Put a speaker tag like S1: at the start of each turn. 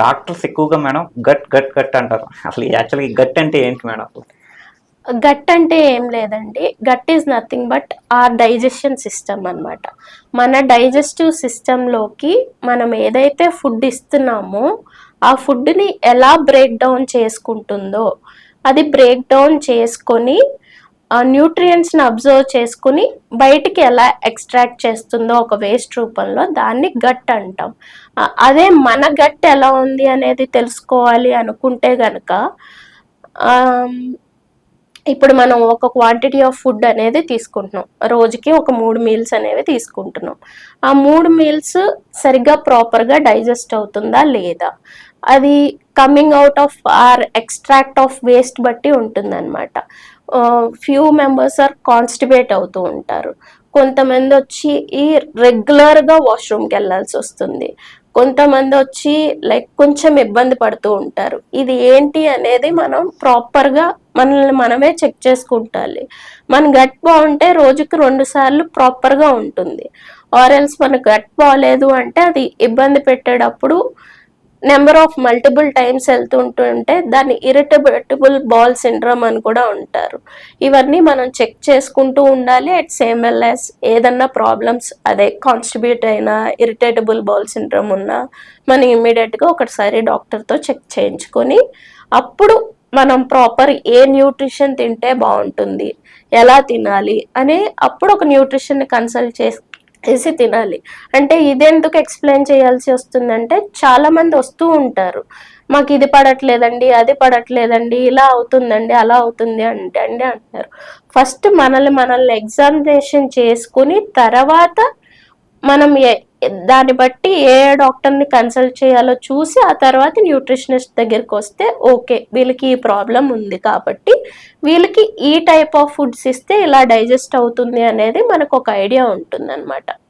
S1: Doctors ఎక్కువగా madam gut gut gut అంటారు. అసలు యాక్చువల్గా గట్ అంటే ఏంటి మేడం
S2: గట్ అంటే ఏం లేదండి. Gut is nothing but our digestion system అనమాట మన డైజెస్టివ్ సిస్టంలోకి మనం ఏదైతే ఫుడ్ ఇస్తున్నామో ఆ ఫుడ్ని ఎలా బ్రేక్ డౌన్ చేసుకుంటుందో అది బ్రేక్ డౌన్ చేసుకొని న్యూట్రియంట్స్ని అబ్జర్వ్ చేసుకుని బయటికి ఎలా ఎక్స్ట్రాక్ట్ చేస్తుందో ఒక వేస్ట్ రూపంలో దాన్ని గట్ అంటాం. అదే మన గట్ ఎలా ఉంది అనేది తెలుసుకోవాలి అనుకుంటే గనక ఇప్పుడు మనం ఒక క్వాంటిటీ ఆఫ్ ఫుడ్ అనేది తీసుకుంటున్నాం. రోజుకి ఒక మూడు మీల్స్ అనేవి తీసుకుంటున్నాం. ఆ మూడు మీల్స్ సరిగ్గా ప్రాపర్గా డైజెస్ట్ అవుతుందా లేదా? అది coming out of or extract of waste బట్టి ఉంటుందన్నమాట. ఫ్యూ మెంబర్స్ ఆర్ కాన్స్టిబేట్ అవుతూ ఉంటారు. కొంతమంది వచ్చి ఈ రెగ్యులర్గా వాష్రూమ్కి వెళ్ళాల్సి వస్తుంది. కొంతమంది వచ్చి లైక్ కొంచెం ఇబ్బంది పడుతూ ఉంటారు. ఇది ఏంటి అనేది మనం ప్రాపర్గా మనల్ని మనమే చెక్ చేసుకుంటాలి. మన గట్ బాగుంటే రోజుకి రెండు సార్లు ప్రాపర్గా ఉంటుంది. ఆరెల్స్ మన గట్ బాగాలేదు అంటే అది ఇబ్బంది పెట్టేటప్పుడు నెంబర్ ఆఫ్ మల్టిపుల్ టైమ్స్ వెళ్తుంటుంటే దాన్ని ఇరిటబుల్ బాల్ సిండ్రోమ్ అని కూడా ఉంటారు ఇవన్నీ మనం చెక్ చేసుకుంటూ ఉండాలి. అట్ సేమ్ ఎల్ఎస్ ఏదన్నా ప్రాబ్లమ్స్ అదే కాన్స్టిబ్యూట్ అయినా ఇరిటేటబుల్ బాల్ సిండ్రోమ్ ఉన్నా మనం ఇమ్మీడియట్గా ఒకసారి డాక్టర్తో చెక్ చేయించుకొని అప్పుడు మనం ప్రాపర్ ఏ న్యూట్రిషన్ తింటే బాగుంటుంది ఎలా తినాలి అని అప్పుడు ఒక న్యూట్రిషన్ కన్సల్ట్ చేసి వేసి తినాలి. అంటే ఇదెందుకు ఎక్స్ప్లెయిన్ చేయాల్సి వస్తుందంటే చాలా మంది వస్తూ ఉంటారు. మాకు ఇది పడట్లేదండి అది పడట్లేదండి ఇలా అవుతుందండి అలా అవుతుంది అంటే అండి అంటారు. ఫస్ట్ మనల్ని మనల్ని ఎగ్జామినేషన్ చేసుకుని తర్వాత మనం ఏ దాన్ని బట్టి ఏ డాక్టర్ని కన్సల్ట్ చేయాలో చూసి ఆ తర్వాత న్యూట్రిషనిస్ట్ దగ్గరికి వస్తే ఓకే వీళ్ళకి ఈ ప్రాబ్లం ఉంది కాబట్టి వీళ్ళకి ఈ టైప్ ఆఫ్ ఫుడ్స్ ఇస్తే ఇలా డైజెస్ట్ అవుతుంది అనేది మనకు ఒక ఐడియా ఉంటుంది